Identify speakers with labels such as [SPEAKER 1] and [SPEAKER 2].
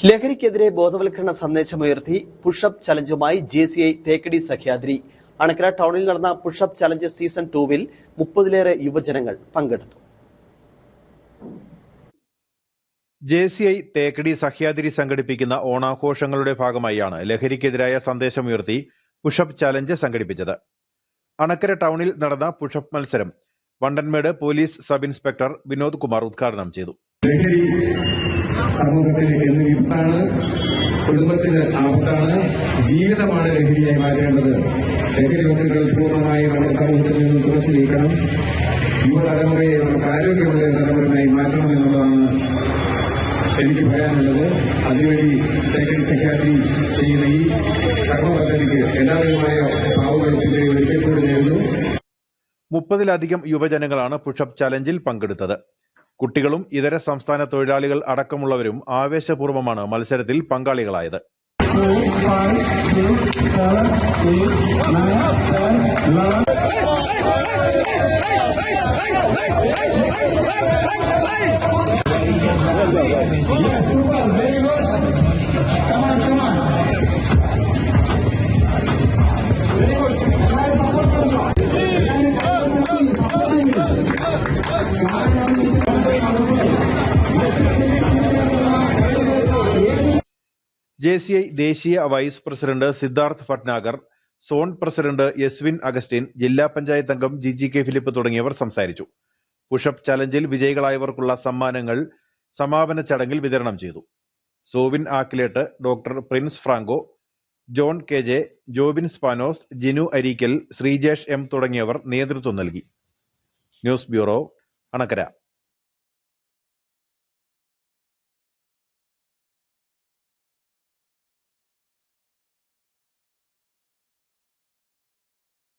[SPEAKER 1] ലഹരിക്കെതിരെ ബോധവൽക്കരണ സന്ദേശമുയർത്തി pushup ചലഞ്ചുമായി J C I Thekkady Sahyadri Anakkara ടൗണിൽ നടന്ന പുഷപ്പ് ചലഞ്ച് സീസൺ ടൂവിൽ മുപ്പതിലേറെ യുവജനങ്ങൾ പങ്കെടുത്തു.
[SPEAKER 2] J C I Thekkady Sahyadri സംഘടിപ്പിക്കുന്ന ഓണാഘോഷങ്ങളുടെ ഭാഗമായാണ് ലഹരിക്കെതിരായ സന്ദേശമുയർത്തി പുഷപ്പ് ചലഞ്ച് സംഘടിപ്പിച്ചത്. അണക്കര ടൗണിൽ നടന്ന പുഷപ്പ് മത്സരം Vandanmedu police sub inspector Vinod Kumar ഉദ്ഘാടനം ചെയ്തു.
[SPEAKER 3] ലഹരി സമൂഹത്തിന് എന്ന് വിത്താണ് കുടുംബത്തിന് ആപത്താണ് ജീവിതമാണ് ലഹരിയായി മാറ്റേണ്ടത്. ലഹരി വസ്തുക്കൾ പൂർണമായി നമ്മുടെ സമൂഹത്തിൽ നിന്നും തുറച്ചു നീക്കണം. യുവതലമുറയെ നമുക്ക് ആരോഗ്യമുള്ള തലമുറയായി മാറ്റണം എന്നുള്ളതാണ് എനിക്ക് പറയാനുള്ളത്. അതിനുവേണ്ടി ലഹരി സഖ്യാത്രി ചെയ്യുന്ന ഈ കർമ്മ പദ്ധതിക്ക് എല്ലാവരുമായ ഭാവുകൾക്കെതിരെ ഒരിക്കൽ കൂടി നേരുന്നു.
[SPEAKER 2] മുപ്പതിലധികം യുവജനങ്ങളാണ് പുഷപ്പ് ചലഞ്ചിൽ പങ്കെടുത്തത്. കുട്ടികളും ഇതര സംസ്ഥാന തൊഴിലാളികൾ അടക്കമുള്ളവരും ആവേശപൂർവമാണ് മത്സരത്തിൽ പങ്കാളികളായത്. ജെ സി ഐ ദേശീയ vice president Siddharth Bhatnagar zone president Yaswin Augustine ജില്ലാ പഞ്ചായത്ത് അംഗം ജി ജി കെ ഫിലിപ്പ് തുടങ്ങിയവർ സംസാരിച്ചു. പുഷപ്പ് ചലഞ്ചിൽ വിജയികളായവർക്കുള്ള സമ്മാനങ്ങൾ സമാപന ചടങ്ങിൽ വിതരണം ചെയ്തു. Sowin Akkilett doctor Prince Franco John K J Jobin സ്പാനോസ് Jinu Areekal Sreejesh M തുടങ്ങിയവർ നേതൃത്വം നൽകി. News bureau Anakkara.